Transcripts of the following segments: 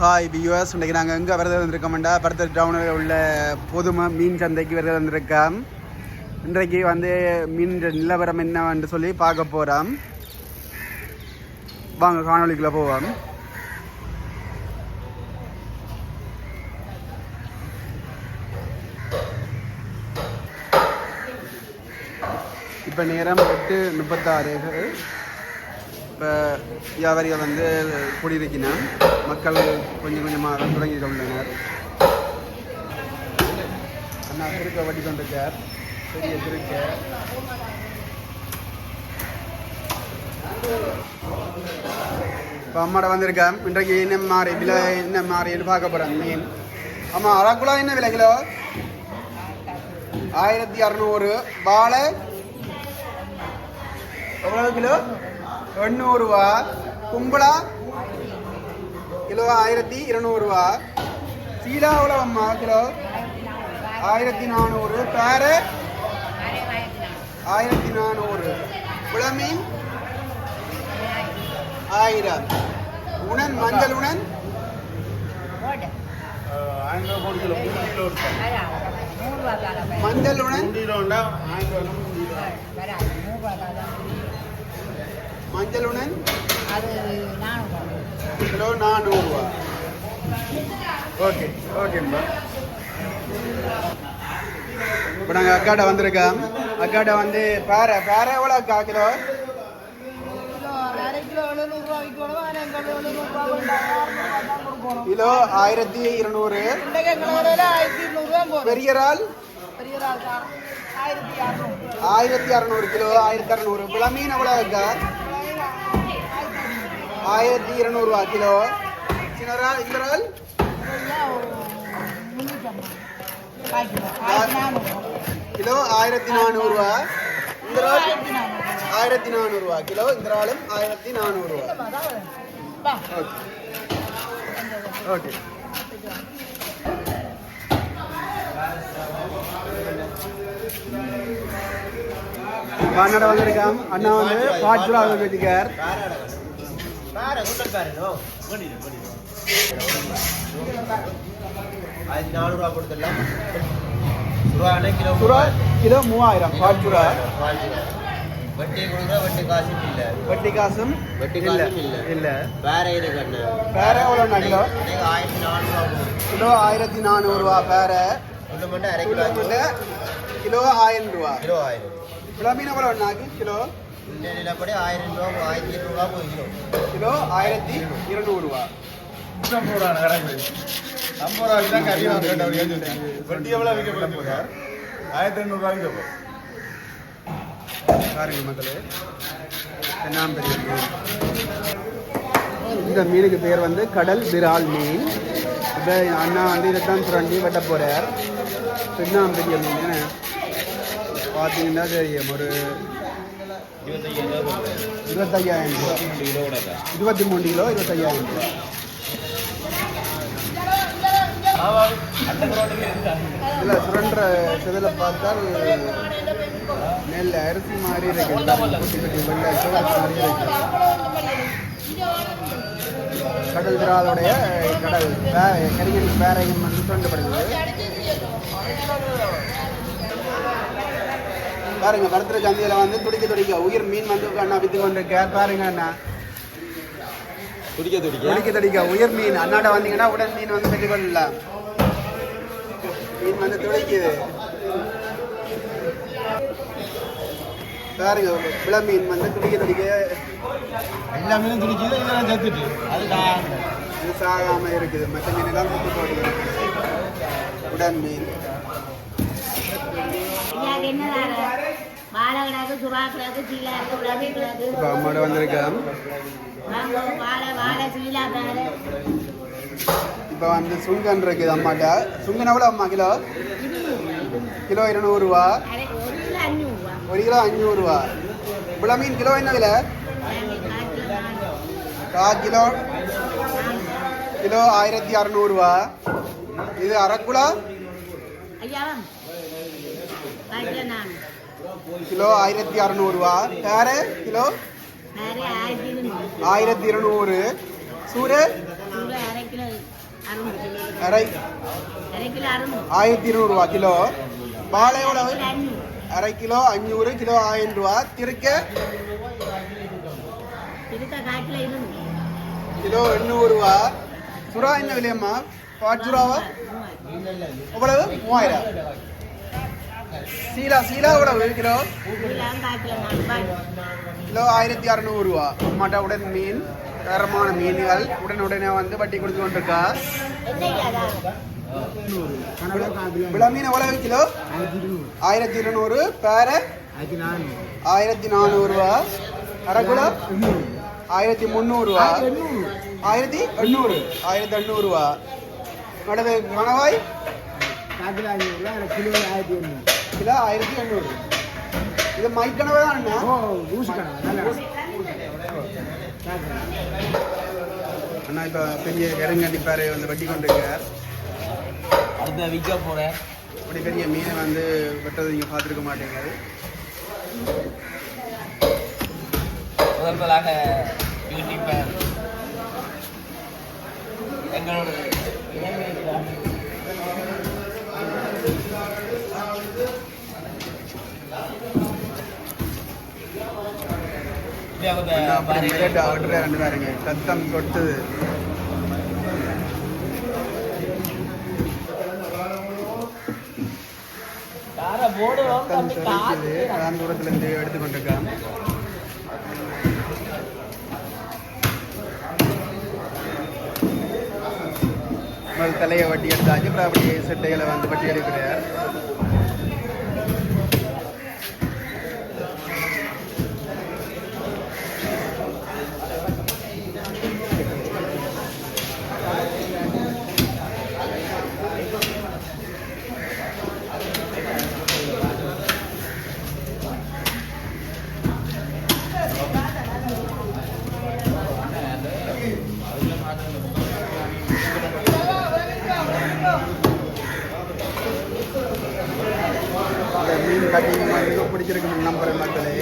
Hi viewers இன்றைக்கி நாங்கள் எங்கே விரதம் இருந்திருக்கோம்டா படத்தர் டவுனில் உள்ள பொதுமை மீன் சந்தைக்கு விரதம் வந்திருக்கோம் இன்றைக்கு வந்து மீன் நிலவரம் என்னவென்று சொல்லி பார்க்க போகிறோம் வாங்க காணொலிக்குள்ளே போவோம். இப்போ நேரம் எட்டு முப்பத்தாறு. இப்போ வியாபாரிகள் வந்து குடியிருக்கினான் மக்கள் கொஞ்சம் கொஞ்சமாக தொடங்கி கொண்டனர். அண்ணா திருக்க வட்டி கொண்டிருக்கார் பெரிய திருக்க. இப்போ அம்மாட வந்திருக்கேன் இன்றைக்கு என்ன மாறி விலை என்ன மாறின்னு பார்க்க போகிறேன் மீன் ஆமாம் அரைக்குழா என்ன விலை கிலோ? ஆயிரத்தி அறநூறு. வாழை? எவ்வளவு கிலோ? எண்ணூறுவா. கும்பலா? கிலோ ஆயிரத்தி இருநூறுவா. சீலா எவ்வளோ அம்மா கிலோ? ஆயிரத்தி நானூறு. பேரு? ஆயிரத்தி நானூறு. குளமீன் ஆயிரம். உணன் மஞ்சள் உணன்? மஞ்சள் உணன்? மஞ்சள் உணன் அது நானூறு கிலோ நானூறுரூவா ஓகே ஓகேம்பா இப்போ நாங்கள் அக்காட்ட வந்திருக்கோம். அக்காட்ட வந்து பேரை பேரை எவ்வளோ அக்கா கிலோ? கிலோ ஆயிரத்தி இருநூறு. பெரிய இறால் ஆயிரத்தி அறநூறு. கிலோ ஆயிரத்தி அறநூறு. விலை மீன் எவ்வளோ அக்கா? ஆயிரத்தி இருநூறுவா கிலோ. சின்ன இறால் இந்த இறால் கிலோ ஆயிரத்தி நானூறு கிலோ ஆயிரத்தி நானூறுரூவா இந்த இறால் ஆயிரத்தி நானூறுரூவா கிலோ இந்த இறாலும் ஆயிரத்தி நானூறுரூவா ஓகே. ஓகே. கன்னட வந்திருக்காம் அண்ணா வந்து பாட்புரா வச்சிருக்கார் ஆயிரத்தி நானூறுரூவா கொடுத்துடலாம். கிலோ சுறா கிலோ மூவாயிரம். பாட்புரா வட்டி கொடுக்குற வட்டி காசும் இல்லை. வட்டி காசும் வட்டி இல்ல. காசும் இல்லை. இல்ல. வேற இது கண்ணு? கிலோ ஆயிரத்தி நானூறுரூவா கிலோ ஆயிரத்தி நானூறுரூவா பேர ஒன்று மட்டும் அரை கிலோ கிலோ கிலோ ஆயிரம் ரூபா. கிலோ ஆயிரம். கிலோ மீன் எவ்வளோண்ணாக்கு கிலோ? இந்த நிலப்படி ஆயிரம் ரூபா ஆயிரத்தி இருநூறுவா போய் கிலோ ஆயிரத்தி இருநூறுவா வட்டி எவ்வளவு விற்கப்பட போகுது ஆயிரத்தி ஐநூறுரூவா விற்க பாருங்க மக்களே இந்த மீனுக்கு பேர் வந்து கடல் விரால் மீன் இப்போ அண்ணா வந்து இதைத்தான் சுரண்டி வெட்ட போகிறார் என்ன பெரிய மீன்? பார்த்தீங்கன்னா தெரியும் ஒரு இருபத்தையாயிரம் ரூபா இருபத்தி மூணு கிலோ இருபத்தையாயிரம் ரூபா இல்லை சுரண்ட செதில் பார்த்தால் நெல் அரிசி மாதிரி இருக்கு. வெள்ளை சோளம் மாதிரி இருக்கு. கடல் விராலுடைய கடல் கரிகரி பேரையும் வந்து சுரண்டப்படுகிறது பாருங்க பரத்திர சந்தையில் வந்து துடிக்க துடிக்க உயிர் மீன் வந்து அண்ணா வித்து கொண்டிருக்கார். பாருங்க அண்ணா. துடிக்க துடிக்க? துடிக்க துடிக்க உயிர் மீன். அண்ணாட்ட வந்தீங்கன்னா உடன் மீன் வந்து பெற்றுக்கொள்ளலாம். மீன் வந்து துடிக்குது. பாருங்க விள மீன் வந்து துடிக்க துடிக்க எல்லாமே துடிக்குது இதெல்லாம் செத்துட்டு அது இது சாகாம இருக்குது. மற்ற மீன் எல்லாம் போட்டு இருக்குது உடன் மீன். வாழை கிடாக்கு சுறா கிடாக்கு சீலா இருக்கு உடம்பே கிடாக்கு இப்போ அம்மோட வந்திருக்கேன் வாங்க வாழை வாழை சீலா தாரு இப்போ வந்து சுங்கன் இருக்குது அம்மாட்ட. சுங்கன் எவ்வளோ அம்மா கிலோ? கிலோ இருநூறுவா அரை ஒரு கிலோ அஞ்சூறுவா ஒரு கிலோ அஞ்சூறுவா விள மீன் கிலோ என்ன விலை? கால் கிலோ. கால் ஆயிரத்தி அறநூறுவா இது ஐயாவா கால்? நானூறு கிலோ ஆயிரத்தி அறநூறுவா. வேற கிலோ? ஆயிரத்தி இருநூறு. சூறு? அரை ஆயிரத்தி இருநூறுவா கிலோ. வாழை அஞ்சூறு அரை கிலோ அஞ்சூறு கிலோ ஆயிரம் ரூபா திருக்க கால் எண்ணூறுவா. சுறா என்ன விலையம்மா? பாட் சுறாவா எவ்வளவு? மூவாயிரம். சீலா சீலா கூட ஒரு கிலோ. கிலோ ஆயிரத்தி அறநூறு ரூபா. ஆயிரத்தி அம்மாட்ட உடன் மீன் தரமான மீன்கள் உடனுடனே வந்து வட்டி கொடுத்து கொண்டிருக்கா. விளா மீன் எவ்வளவு கிலோ? ஆயிரத்தி இருநூறு. பேர? ஆயிரத்தி நானூறுரூவா அரை ஆயிரத்தி முந்நூறுவா ஆயிரத்தி எண்ணூறு. ஆயிரத்தி எண்ணூறுவா நடுவு கணவாய் கிலோ ஆயிரத்தி எண்ணூறு இது மைக்கணவை தான் அண்ணா? இப்போ பெரிய இறங்கடிப்பாரு வந்து வட்டி கொண்டிருக்கார். அடுத்த விற்க போறேன். இப்படி பெரிய மீனை வந்து வெட்டதை நீங்கள் பார்த்துருக்க மாட்டீங்க முதல் முதலாக யூடியூப்பை எங்களோட சத்தம் கொட்டுது சத்தம் தெரிவிக்குது அதான் தூரத்துல இருந்து எடுத்து கொண்டிருக்கான் முதல் தலையை வட்டி எடுத்தாச்சு அப்புறம் அப்படியே செட்டைகளை வந்து வட்டி எடுக்கிறார் இந்த மீன் கட்டிங் வந்து பிடிச்சிருக்கு நம்புற மக்களே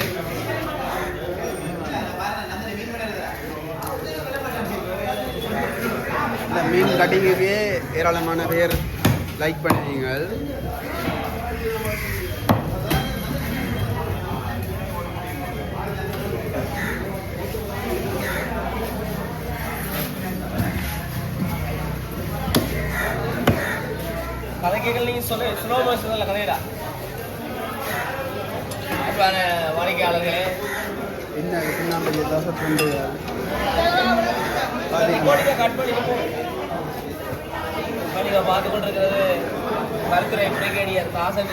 இந்த மீன் கட்டிங்குக்கே ஏராளமான பேர் லைக் பண்ணுவீங்கள் கதைகள் நீங்கள் சொல்ல ஸ்லோ மோஷனில் கதைடா. அன்பான வாடிக்கையாளர்களே. என்ன சுண்ணாம்பு தோசை ரெக்கார்டிங்கை கட் பண்ணி நீங்கள் பார்த்து கொண்டிருக்கிறது கருத்துரை பிரிகேடியர் காசன்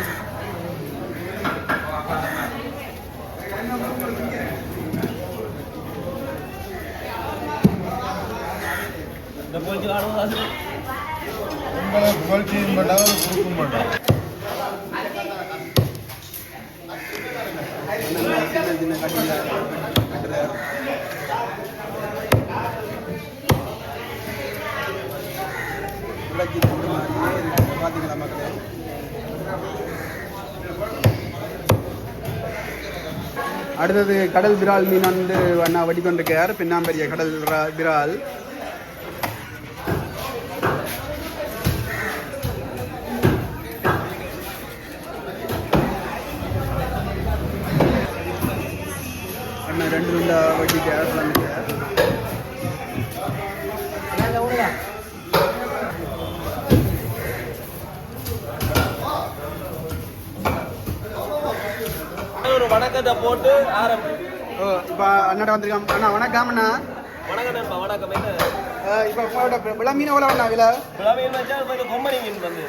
இந்த போச்சு ஆடுவது உங்களை புகழ்ச்சியும் மாட்டாங்க கொடுக்கும் மாட்டாங்க சின்ன சின்ன கட்டில கட்டுறார் விளக்கி கொண்டு மாதிரியே இருக்கு. பார்த்தீங்களா மக்களே அடுத்தது கடல் விரால் மீன் வந்து வண்ணா வடி கொண்டிருக்கார் பின்னாம்பெரிய கடல் விரா- விரால் ரெண்டா வட்டிக்கார் வந்துட்டார் ஒரு வணக்கத்தை போட்டு ஆரம்பி இப்போ அண்ணாட்ட வந்திருக்கான் அண்ணா வணக்கம் அண்ணா வணக்கம் வணக்கம் இப்போ உங்களோட விளா மீன் எவ்வளோ அண்ணா விலை மீன் வச்சா கொம்பனி மீன் வந்து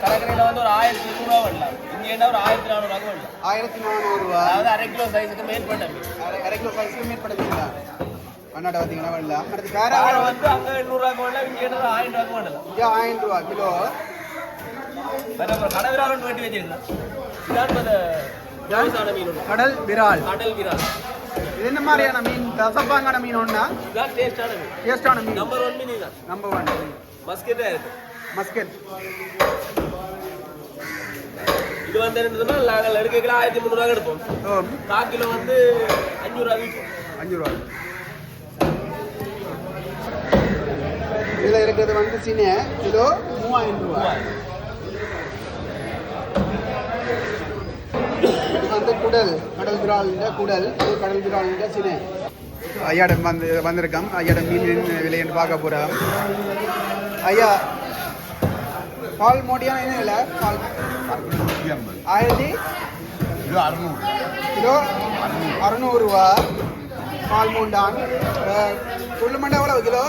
கடற்கரையில் வந்து ஒரு ஆயிரத்தி நூறுரூவா வரலாம் ஒரு ஆயிரத்தி நானூறுவா வரலாம் ஆயிரத்தி நானூறுரூவா அதாவது அரை கிலோ சைஸுக்கு மேற்பட்ட மீன் அரை அரை கிலோ சைஸ்க்கு மேற்படுவீங்களா அண்ணாட்ட பார்த்தீங்கன்னா வரலாம் அடுத்து காரை வந்து அங்கே எண்ணூறுவாக்கு வரலாம் இங்கே ஆயிரம் ரூபாய்க்கு வரலாம் இங்கே ஆயிரம் ரூபா கிலோ. வேற அப்புறம் கடை விரால் வெட்டி கடல் விரால். கடல் விரால். இது என்ன மாதிரியான மீன்? தசப்பாங்கான மீன் ஒன்றா இதான் டேஸ்டான மீன். டேஸ்டான மீன். நம்பர் ஒன் மீன் தான் நம்பர் ஒன் இருக்கு மஸ்கட் இது வந்து என்னதுன்னா நாங்கள் கிலோ ஆயிரத்தி முந்நூறுவா எடுப்போம். கிலோ வந்து அஞ்சூறுவா விற்போம் அஞ்சூறுவா இதில் இருக்கிறது வந்து சீனிய கிலோ மூவாயிரம் ரூபா. இது வந்து குடல் கடல் விராலிட குடல் இது கடல் விராலிட சினை. ஐயாடம் வந்து வந்திருக்கோம். ஐயாடம் மீன் விலை என்று பார்க்க போகிறோம் ஐயா பால் மோடியா என்ன பால். ஆயிரத்தி? கிலோ அறுநூறு. கிலோ அறுநூறுவா. பால் மூண்டான் துள்ளுமண்டை எவ்வளவு கிலோ?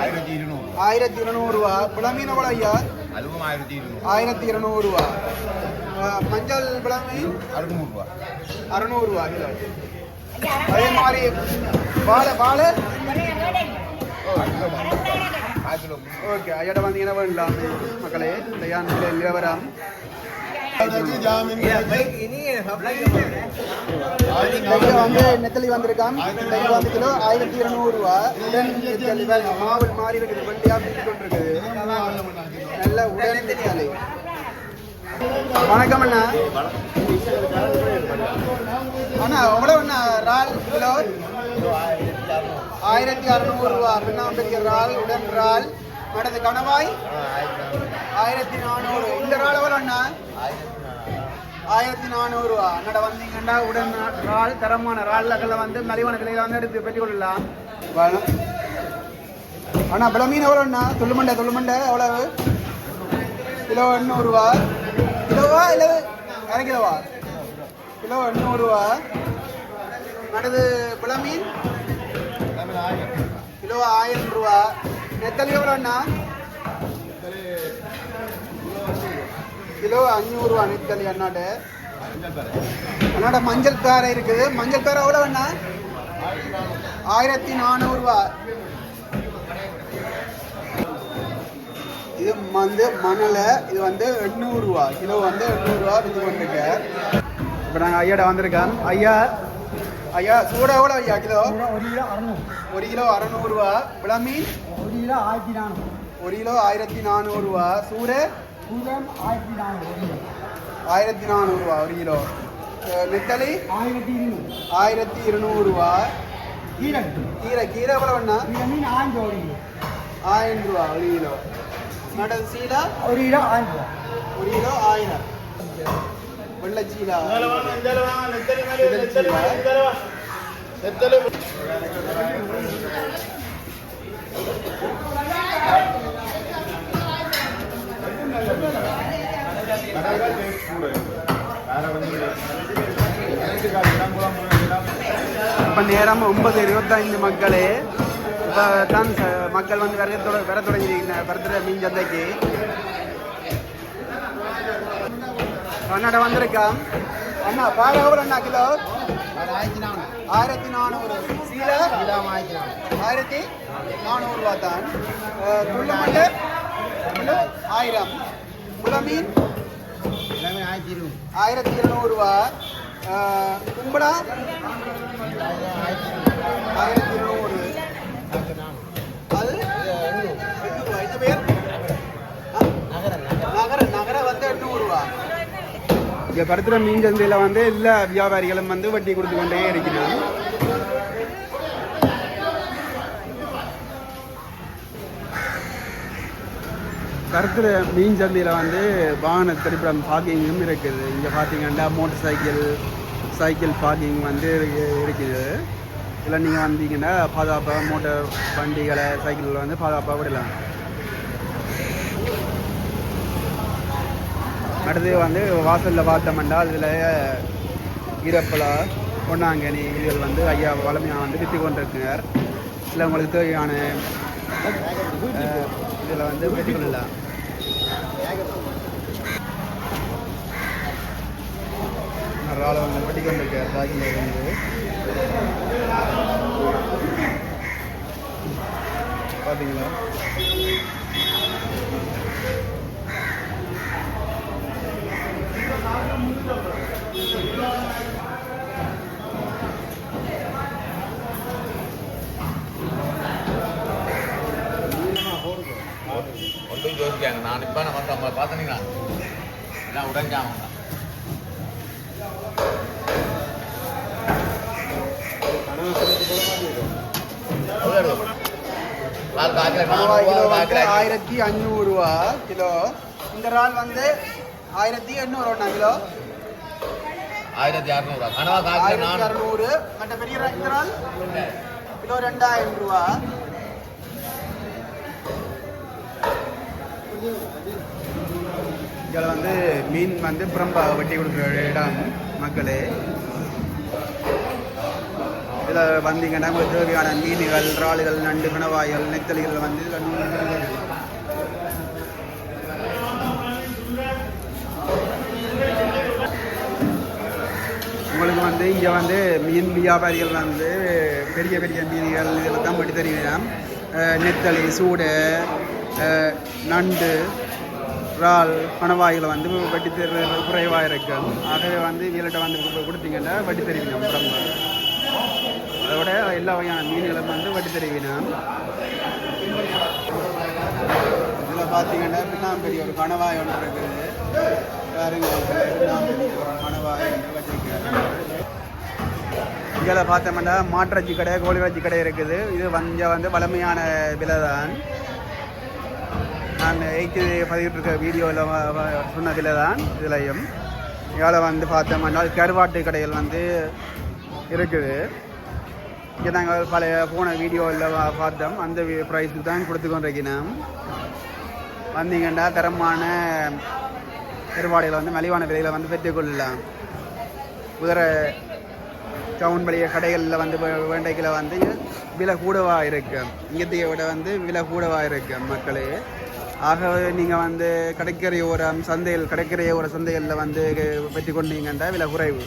ஆயிரத்தி இருநூறு. ஆயிரத்தி இருநூறுவா. புலமீன் எவ்வளோ ஐயா? அதுவும் ஆயிரத்தி இருநூறு. ஆயிரத்தி இருநூறுவா. மஞ்சள் புலமீன் அறுநூறுவா. அறுநூறுவா கிலோ. அதே மாதிரி வாழை வாழை? ஓகே ஐயாட்ட வந்தீங்கன்னா வேண்டாம் மக்களே இந்த யான் நிலவரம் இங்க வந்து நெத்தலி வந்திருக்கான் இங்க கிலோ ஆயிரத்தி இருநூறுவா உடன் நெத்தலி வேற மாவு மாறி இருக்குது வண்டியா பிடிச்சு கொண்டிருக்குது நல்ல உடன் நெத்தலி வணக்கம் அண்ணா. அண்ணா எவ்வளோ அண்ணா? இறால் கிலோ ஆயிரத்தி அறநூறுரூவா பின்னாம்பெரிய இறால் உடன் இறால் அடுத்து கணவாய். ஆயிரத்தி நானூறு. இந்த இறால் எவ்வளோ அண்ணா? ஆயிரத்தி நானூறுரூவா அண்ணா வந்தீங்கன்னா உடன் இறால் தரமான இறால்களை வந்து மலிவான விலையில வந்து எடுத்து பெற்றுக் கொள்ளலாம் அண்ணா பல மீன் எவ்வளோ அண்ணா? துள்ளுமண்டை துள்ளுமண்டை எவ்வளவு? கிலோ எண்ணூறுவா கிலோவா இல்லை அரை கிலோவா? கிலோ எண்ணூறுவா அடுத்து புலமீன். கிலோ ஆயிரம் ரூபா. நெத்தலி எவ்வளோ அண்ணா கிலோ அஞ்சூறுவா நெத்தலி அண்ணாட்ட அண்ணாட மஞ்சள் காரை இருக்குது. மஞ்சள் காரை எவ்வளோ அண்ணா ஆயிரத்தி நானூறுவா இது வந்து மணலை இது வந்து எண்ணூறுரூவா கிலோ வந்து எண்ணூறுரூவா விற்று கொண்டிருக்க இப்போ நாங்கள் ஐயாட வந்திருக்கோம். ஐயா ஐயா சூடா எவ்வளோ ஐயா கிலோ? ஒரு கிலோ அறுநூறு. ஒரு கிலோ அறநூறுவா. விளமீன் ஒரு கிலோ ஆயிரத்தி நானூறு. ஒரு கிலோ ஆயிரத்தி நானூறுரூவா சூடு? சூரம் ஆயிரத்தி நானூறு ஆயிரத்தி நானூறுரூவா ஒரு கிலோ. நெத்தலி? ஆயிரத்தி இருநூறு. ஆயிரத்தி இருநூறுவா. கீரை. கீரை கீரை எவ்வளோ வேணா ஆயிரம் ரூபா ஒரு கிலோ. நடல் சீலா ஒரு கிலோ ஆயிரம் ஒரு கிலோ ஆயிரம் இதழ் சீலா இப்போ நேரம் ஒன்பது இருபத்தைந்து மக்களே இப்போ தான் மக்கள் வந்து வர தொட வர தொடங்கிருக்கீங்க பரத்துற மீன் சந்தைக்கு. அண்ணாட வந்திருக்கான் அண்ணா பாரு எவ்வளோ அண்ணா கிலோ? ஆயிரத்தி நானூறு. ஆயிரத்தி நானூறு சீலை? கிலோ ஆயிரத்தி நானூறு ஆயிரத்தி நானூறுரூவா தான் துள்ளுமண்டு கிலோ ஆயிரம். குளமீன் ஆயிரத்தி இருநூறு ஆயிரத்தி இருநூறுவா கும்படா ஆயிரத்தி இருநூறு அது எண்ணூறுவா இந்த பேர் ஆ? நகர நகர வந்து எண்ணூறுவா இங்கே பருத்துற மீன் சந்தையில் வந்து எல்லா வியாபாரிகளும் வந்து வட்டி கொடுத்து கொண்டே இருக்கிறாங்க. கருத்துற மீன் சந்தையில் வந்து வாகன திரைப்படம் பார்க்கிங்கும் இருக்குது. இங்கே பார்த்தீங்கன்னா மோட்டர் சைக்கிள் சைக்கிள் பார்க்கிங் வந்து இருக்குது. இல்லை நீங்கள் வந்தீங்கன்னா பாதுகாப்பாக மோட்டார் வண்டிகளை சைக்கிளில் வந்து பாதுகாப்பாக விடலாம். அடுத்து வந்து வாசலில் பார்த்தோம்னா அதில் ஈரப்பலா பொன்னாங்கனி இதுகள் வந்து ஐயா வளமையாக வந்து விற்று கொண்டிருக்கிறார். இல்லை உங்களுக்கு தேவையான இதில் வந்து பெற்றுக்கொள்ளலாம் நிறைய வந்து வெட்டி கொண்டிருக்கார் பேக்கில் பார்த்தீங்களா ஒன்றும் யோசிக்காங்க. நான் இப்போ நான் வந்து அவங்கள பார்த்தீங்களா எல்லாம் உடஞ்சாங்க ஆயிரத்தி அஞ்சூறுரூவா கிலோ. இந்த இறால் வந்து ஆயிரத்தி எண்ணூறுவா கிலோ. ஆயிரத்தி அறுநூறுவா கனவா ஆயிரத்தி அறுநூறு. மற்ற பெரிய இறால் கிலோ ரெண்டாயிரம் ரூபா. இதில் வந்து மீன் வந்து புறம்பா வெட்டி கொடுக்குற இடம் மக்களே. இதில் வந்தீங்கன்னா உங்களுக்கு தேவையான மீன்கள் இறால்கள் நண்டு கணவாய்கள் நெத்தலிகள் வந்து உங்களுக்கு வந்து இங்கே வந்து மீன் வியாபாரிகள் வந்து பெரிய பெரிய மீன்கள் இதில் தான் பட்டி தெரியும் நெத்தலி சூடு நண்டு இறால் பணவாயில் வந்து வட்டி தருவது குறைவாக இருக்கும் ஆகவே வந்து இவங்கள்ட்ட வந்து கொடுத்தீங்கன்னா வட்டி தருவீங்க உடம்பு அதோட எல்லா வகையான மீன்களும் வந்து வட்டி தருவீங்க. இதில் பார்த்தீங்கன்னா பின்னாம்பெரிய ஒரு கணவாய் ஒன்று இருக்குது. இதில் பார்த்தோம்னா மாட்டிறச்சி கடை கோழி இறைச்சி கடை இருக்குது. இது வந்து வந்து வளமையான விலை தான் நான் எயித்து பதிவிட்டு இருக்க வீடியோவில் சொன்ன விலை தான் இதுலையும். இதில் வந்து பார்த்தோம்னா கருவாட்டு கடைகள் வந்து இருக்குது. இங்கே நாங்கள் பழைய போன வீடியோவில் பார்த்தோம். அந்த ப்ரைஸுக்கு தான் கொடுத்து கொண்டிருக்கிறோம். வந்தீங்கன்னா தரமான கருவாடைகளை வந்து மலிவான விலையில் வந்து பெற்றுக்கொள்ளலாம். குதிரை டவுன் வழிய கடைகளில் வந்து வே- வந்து விலை கூடவாக இருக்கும் இங்கத்தைய விட வந்து விலை கூடவாக இருக்கும் மக்களே. ஆகவே நீங்கள் வந்து கடற்கரையோரம் சந்தையில் கடற்கரையோர சந்தைகளில் வந்து பற்றி கொண்டீங்கன்னா விலை குறைவு.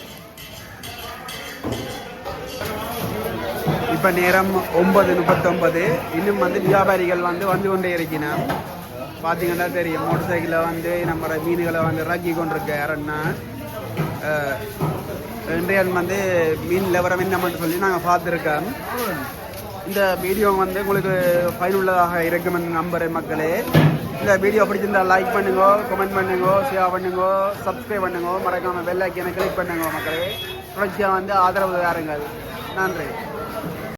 இப்போ நேரம் ஒன்பது முப்பத்தொன்பது. இன்னும் வந்து வியாபாரிகள் வந்து வந்து கொண்டே இருக்கணும் பார்த்தீங்கன்னா தெரியும். மோட்டர் சைக்கிளில் வந்து நம்ம மீன்களை வந்து இறக்கி கொண்டிருக்க யாருன்னா இன்றையன் வந்து மீன் நிலவரம் என்ன சொல்லி நாங்கள் பார்த்துருக்கோம். இந்த வீடியோ வந்து உங்களுக்கு பயனுள்ளதாக இருக்கும் நம்புறேன் மக்களே. இந்த வீடியோ பிடிச்சிருந்தா லைக் பண்ணுங்க கமெண்ட் பண்ணுங்க ஷேர் பண்ணுங்க சப்ஸ்கிரைப் பண்ணுங்க. மறக்காம பெல் ஐக்கனை கிளிக் பண்ணுங்க மக்களே. தொடர்ச்சியாக வந்து ஆதரவு தாருங்கள். நன்றி.